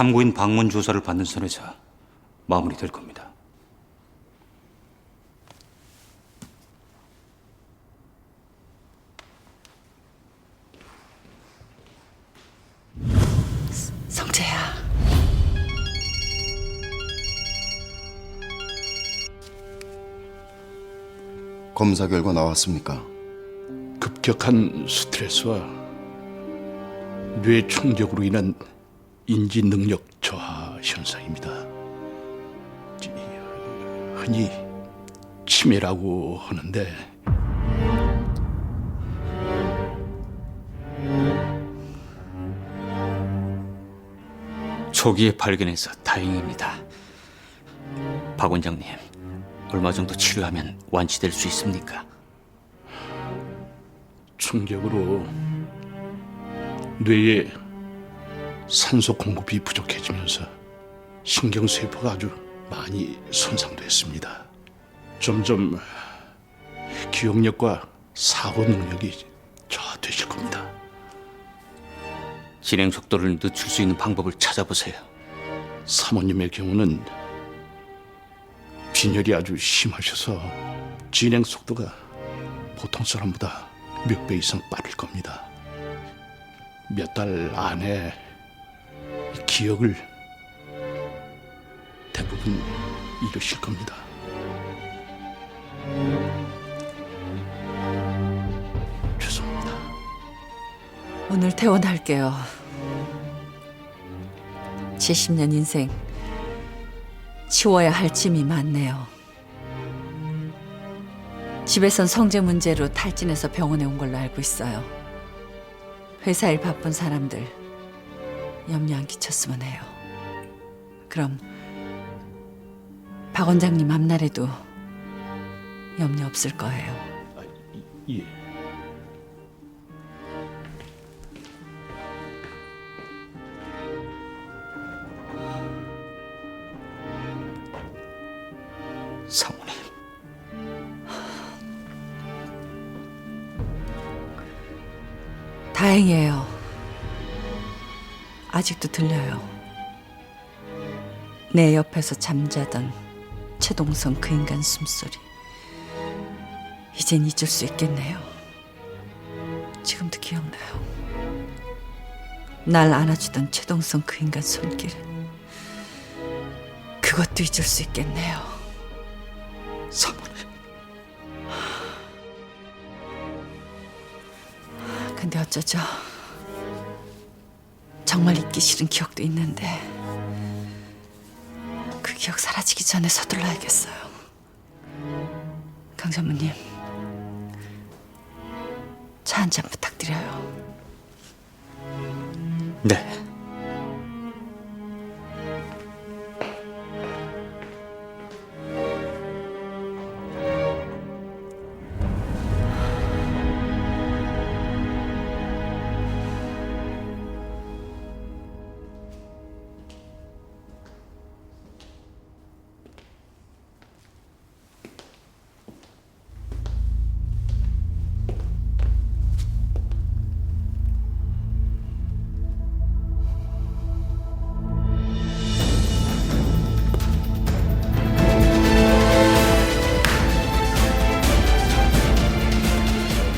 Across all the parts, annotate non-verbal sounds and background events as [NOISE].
참고인 방문 조사를 받는 선에서 마무리될 겁니다. 성재야. 검사 결과 나왔습니까? 급격한 스트레스와 뇌 충격으로 인한 인지 능력 저하 현상입니다. 지- 흔히 치매라고 하는데 초기에 발견해서 다행입니다. 박 원장님, 얼마 정도 치료하면 완치될 수 있습니까? 충격으로 뇌에 산소 공급이 부족해지면서 신경세포가 아주 많이 손상됐습니다. 점점 기억력과 사고 능력이 저하되실 겁니다. 진행 속도를 늦출 수 있는 방법을 찾아보세요. 사모님의 경우는 빈혈이 아주 심하셔서 진행 속도가 보통 사람보다 몇 배 이상 빠를 겁니다. 몇 달 안에 이 기억을 대부분 잃으실 겁니다. 죄송합니다. 오늘 퇴원할게요. 70년 인생 치워야 할 짐이 많네요. 집에선 성재 문제로 탈진해서 병원에 온 걸로 알고 있어요. 회사 일 바쁜 사람들 염려 안 끼쳤으면 해요. 그럼 박 원장님 앞날에도 염려 없을 거예요. 예. 사모님, 다행이에요. 아직도 들려요. 내 옆에서 잠자던 최동성 그 인간 숨소리. 이젠 잊을 수 있겠네요. 지금도 기억나요. 날 안아주던 최동성 그 인간 손길. 그것도 잊을 수 있겠네요. 사모님. 근데 어쩌죠? 정말 잊기 싫은 기억도 있는데 그 기억 사라지기 전에 서둘러야겠어요. 강 전무님, 차 한 잔 부탁드려요. 네.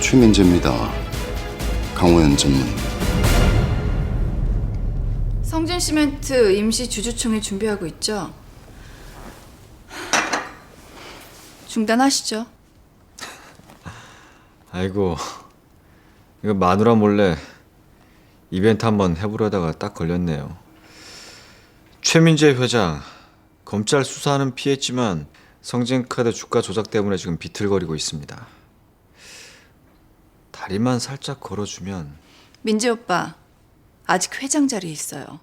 최민재입니다. 강호연 전문. 성진 시멘트 임시 주주총회 준비하고 있죠? 중단하시죠. [LAUGHS] 아이고 이거 마누라 몰래 이벤트 한번 해보려다가 딱 걸렸네요. 최민재 회장 검찰 수사는 피했지만 성진카드 주가 조작 때문에 지금 비틀거리고 있습니다. 다리만 살짝 걸어주면 민재 오빠 아직 회장 자리에 있어요.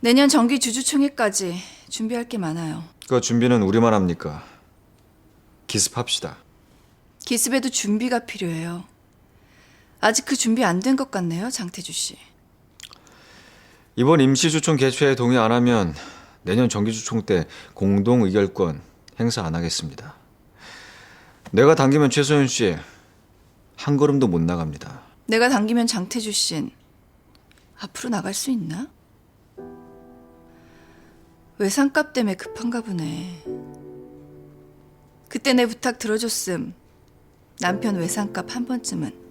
내년 정기 주주총회까지 준비할 게 많아요. 그 준비는 우리만 합니까? 기습합시다. 기습에도 준비가 필요해요. 아직 그 준비 안 된 것 같네요, 장태주 씨. 이번 임시주총 개최에 동의 안 하면 내년 정기주총 때 공동 의결권 행사 안 하겠습니다. 내가 당기면 최소연 씨 한 걸음도 못 나갑니다. 내가 당기면 장태주 씬 앞으로 나갈 수 있나? 외상값 때문에 급한가 보네. 그때 내 부탁 들어줬음. 남편 외상값 한 번쯤은